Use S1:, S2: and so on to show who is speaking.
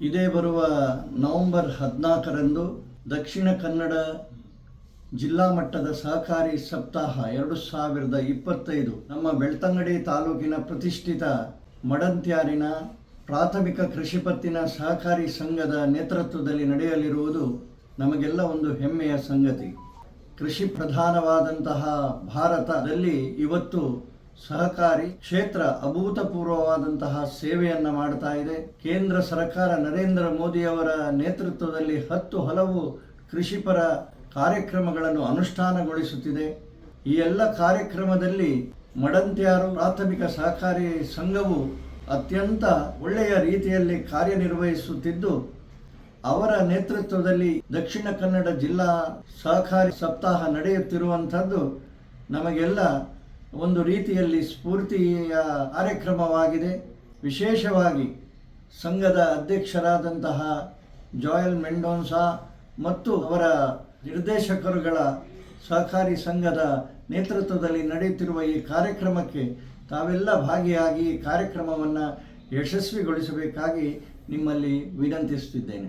S1: ಇದೇ ಬರುವ ನವೆಂಬರ್ ಹದಿನಾಲ್ಕರಂದು ದಕ್ಷಿಣ ಕನ್ನಡ ಜಿಲ್ಲಾ ಮಟ್ಟದ ಸಹಕಾರಿ ಸಪ್ತಾಹ ಎರಡು ಸಾವಿರದ ಇಪ್ಪತ್ತೈದು ನಮ್ಮ ಬೆಳ್ತಂಗಡಿ ತಾಲೂಕಿನ ಪ್ರತಿಷ್ಠಿತ ಮಡಂತ್ಯಾರಿನ ಪ್ರಾಥಮಿಕ ಕೃಷಿ ಪತ್ತಿನ ಸಹಕಾರಿ ಸಂಘದ ನೇತೃತ್ವದಲ್ಲಿ ನಡೆಯಲಿರುವುದು ನಮಗೆಲ್ಲ ಒಂದು ಹೆಮ್ಮೆಯ ಸಂಗತಿ. ಕೃಷಿ ಪ್ರಧಾನವಾದಂತಹ ಭಾರತದಲ್ಲಿ ಇವತ್ತು ಸಹಕಾರಿ ಕ್ಷೇತ್ರ ಅಭೂತಪೂರ್ವವಾದಂತಹ ಸೇವೆಯನ್ನು ಮಾಡ್ತಾ ಇದೆ. ಕೇಂದ್ರ ಸರ್ಕಾರ ನರೇಂದ್ರ ಮೋದಿಯವರ ನೇತೃತ್ವದಲ್ಲಿ ಹತ್ತು ಹಲವು ಕೃಷಿಪರ ಕಾರ್ಯಕ್ರಮಗಳನ್ನು ಅನುಷ್ಠಾನಗೊಳಿಸುತ್ತಿದೆ. ಈ ಎಲ್ಲ ಕಾರ್ಯಕ್ರಮದಲ್ಲಿ ಮಡಂತ್ಯಾರು ಪ್ರಾಥಮಿಕ ಸಹಕಾರಿ ಸಂಘವು ಅತ್ಯಂತ ಒಳ್ಳೆಯ ರೀತಿಯಲ್ಲಿ ಕಾರ್ಯನಿರ್ವಹಿಸುತ್ತಿದ್ದು, ಅವರ ನೇತೃತ್ವದಲ್ಲಿ ದಕ್ಷಿಣ ಕನ್ನಡ ಜಿಲ್ಲಾ ಸಹಕಾರಿ ಸಪ್ತಾಹ ನಡೆಯುತ್ತಿರುವಂಥದ್ದು. ನಮಗೆಲ್ಲ ಒಂದು ರೀತಿಯಲ್ಲಿ ಸ್ಫೂರ್ತಿಯ ಕಾರ್ಯಕ್ರಮವಾಗಿದೆ. ವಿಶೇಷವಾಗಿ ಸಂಘದ ಅಧ್ಯಕ್ಷರಾದಂತಹ ಜಾಯಲ್ ಮೆಂಡೋನ್ಸಾ ಮತ್ತು ಅವರ ನಿರ್ದೇಶಕರುಗಳ ಸಹಕಾರಿ ಸಂಘದ ನೇತೃತ್ವದಲ್ಲಿ ನಡೆಯುತ್ತಿರುವ ಈ ಕಾರ್ಯಕ್ರಮಕ್ಕೆ ತಾವೆಲ್ಲ ಭಾಗಿಯಾಗಿ ಕಾರ್ಯಕ್ರಮವನ್ನು ಯಶಸ್ವಿಗೊಳಿಸಬೇಕಾಗಿ ನಿಮ್ಮಲ್ಲಿ ವಿನಂತಿಸುತ್ತಿದ್ದೇನೆ.